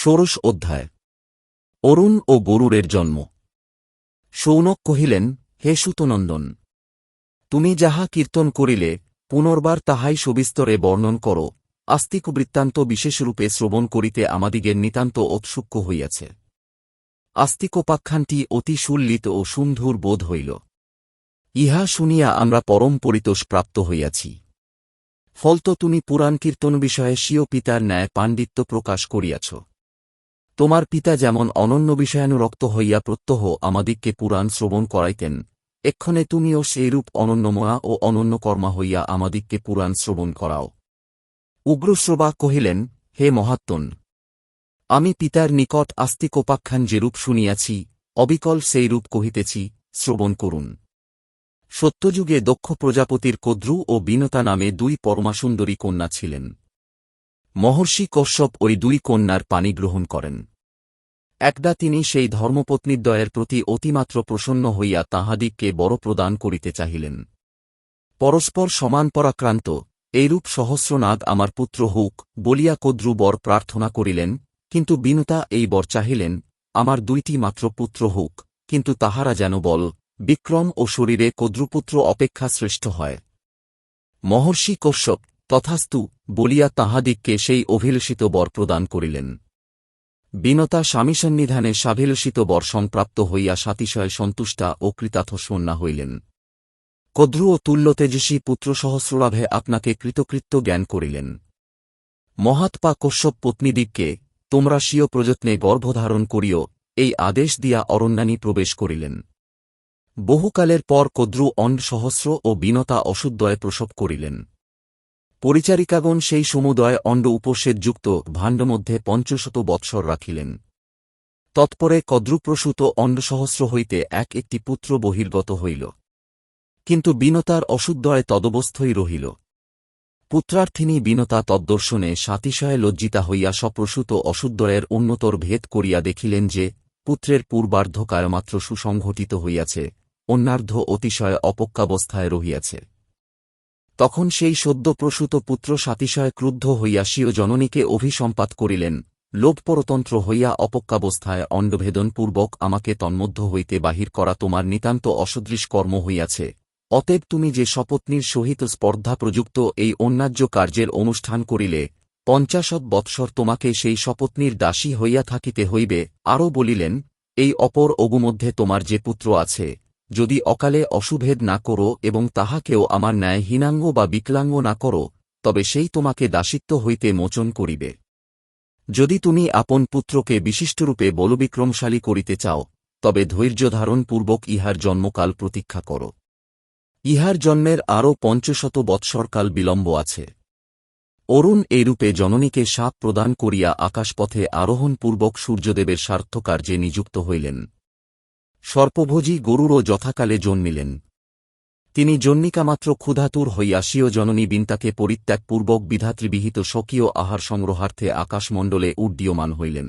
ষোড়শ অধ্যায়। অরুণ ও গরুরের জন্ম। সৌনক কহিলেন, হে সুতনন্দন, তুমি যাহা কীর্তন করিলে, পুনর্বার তাহাই সবিস্তরে বর্ণন করো। আস্তিক বৃত্তান্ত বিশেষরূপে শ্রবণ করিতে আমাদিগের নিতান্ত ঔৎসুক্য হইয়াছে। আস্তিকোপাখ্যানটি অতি সুল্লিত ও সুন্ধুর বোধ হইল। ইহা শুনিয়া আমরা পরম পরিতোষ প্রাপ্ত হইয়াছি। ফলত তুমি পুরাণ কীর্তন বিষয়ে স্বীয় পিতার ন্যায় পাণ্ডিত্য প্রকাশ করিয়াছ। তোমার পিতা যেমন অনন্য বিষয়ানুরক্ত হইয়া প্রত্যহ আমাদিগকে পুরাণ শ্রবণ করাইতেন, এক্ষণে তুমিও সেইরূপ অনন্যময়া ও অনন্য কর্মা হইয়া আমাদিগকে পুরাণ শ্রবণ করাও। উগ্রশ্রবা কহিলেন, হে মহাত্মন, আমি পিতার নিকট আস্তিকোপাখ্যান যেরূপ শুনিয়াছি, অবিকল সেইরূপ কহিতেছি, শ্রবণ করুন। সত্যযুগে দক্ষ প্রজাপতির কদ্রু ও বিনতা নামে দুই পরমাসুন্দরী কন্যা ছিলেন। মহর্ষি কশ্যপ ওই দুই কন্যার পানি গ্রহণ করেন। একদা তিনি সেই ধর্মপত্নীদ্বয়ের প্রতি অতিমাত্র প্রসন্ন হইয়া তাহাদিগকে বড় প্রদান করিতে চাহিলেন। পরস্পর সমান পরাক্রান্ত, এইরূপ সহস্রনাগ আমার পুত্র হোক বলিয়া কদ্রু বর প্রার্থনা করিলেন, কিন্তু বিনতা এই বর চাহিলেন, আমার দুইটি মাত্র পুত্র হোক, কিন্তু তাহারা যেন বল, বিক্রম ও শরীরে কদ্রুপুত্র অপেক্ষা শ্রেষ্ঠ হয়। মহর্ষি কশ্যপ তথাস্তু বলিয়া তাহাদিগকে সেই অভিলষিত বর প্রদান করিলেন। বিনতা স্বামীসন্নিধানে সাভিলষিত বর্ষণ প্রাপ্ত হইয়া সাতিশয় সন্তুষ্টা ও কৃতার্থসন্না হইলেন। কদ্রু ও তুল্যতেজস্বী পুত্র সহস্রলাভে আপনাকে কৃতকৃত্য জ্ঞান করিলেন। মহাত্মা কশ্যপ পত্নীদিগকে তোমরা স্বীয় প্রযত্নে গর্ভধারণ করিও, এই আদেশ দিয়া অরণ্যানী প্রবেশ করিলেন। বহুকালের পর কদ্রু অণ্ড সহস্র ও বিনতা অশুদ্ধয়ে প্রসব করিলেন। পরিচারিকাগণ সেই সমুদয় অণ্ড উপসেদযুক্ত ভাণ্ডমধ্যে পঞ্চশত বৎসর রাখিলেন। তৎপরে কদ্রুপ্রসূত অণ্ডসহস্র হইতে এক একটি পুত্র বহির্গত হইল। কিন্তু বিনতার অশুদ্ধয় তদবস্থই রহিল। পুত্রার্থিনী বিনতা তদ্দর্শনে সাতিশয়ে লজ্জিতা হইয়া সপ্রসূত অশুদ্ধয়ের উন্নতর ভেদ করিয়া দেখিলেন যে, পুত্রের পূর্বার্ধকায়মাত্র সুসংঘটিত হইয়াছে, অন্যার্ধ অতিশয় অপক্কাবস্থায় রহিয়াছে। তখন সেই সদ্যপ্রসূত পুত্র সাতিশয় ক্রুদ্ধ হইয়া স্বীয় জননীকে অভিসম্পাত করিলেন। লোভপরতন্ত্র হইয়া অপক্কাবস্থায় অণ্ডভেদনপূর্বক আমাকে তন্মধ্য হইতে বাহির করা তোমার নিতান্ত অসদৃশ কর্ম হইয়াছে। অতএব তুমি যে শপত্নীর সহিত স্পর্ধা প্রযুক্ত এই অন্যায্য কার্যের অনুষ্ঠান করিলে, পঞ্চাশত বৎসর তোমাকে সেই শপত্নীর দাসী হইয়া থাকিতে হইবে, আরও বলিলেন, এই অপর অগুমধ্যে তোমার যে পুত্র আছে যদি অকালে অশুভেদ না করো এবং তাহাকেও আমার ন্যায় হীনাঙ্গ বা বিকলাঙ্গ না করো, তবে সেই তোমাকে দাসিত্ব হইতে মোচন করিবে। যদি তুমি আপন পুত্রকে বিশিষ্টরূপে বলবিক্রমশালী করিতে চাও, তবে ধৈর্যধারণপূর্বক ইহার জন্মকাল প্রতীক্ষা করো। ইহার জন্মের আরও পঞ্চশত বৎসরকাল বিলম্ব আছে। অরুণ এইরূপে জননীকে সাপ প্রদান করিয়া আকাশপথে আরোহণপূর্বক সূর্যদেবের স্বার্থকার্যে নিযুক্ত হইলেন। সর্পভোজী গরুরও যথাকালে জন্মিলেন। তিনি জন্মিকামাত্র ক্ষুধাতুর হইয়া স্বীয় জননী বিন্তাকে পরিত্যাগপূর্বক বিধাতৃবিহিত স্বকীয় আহার সংগ্রহার্থে আকাশমণ্ডলে উড্ডীয়মান হইলেন।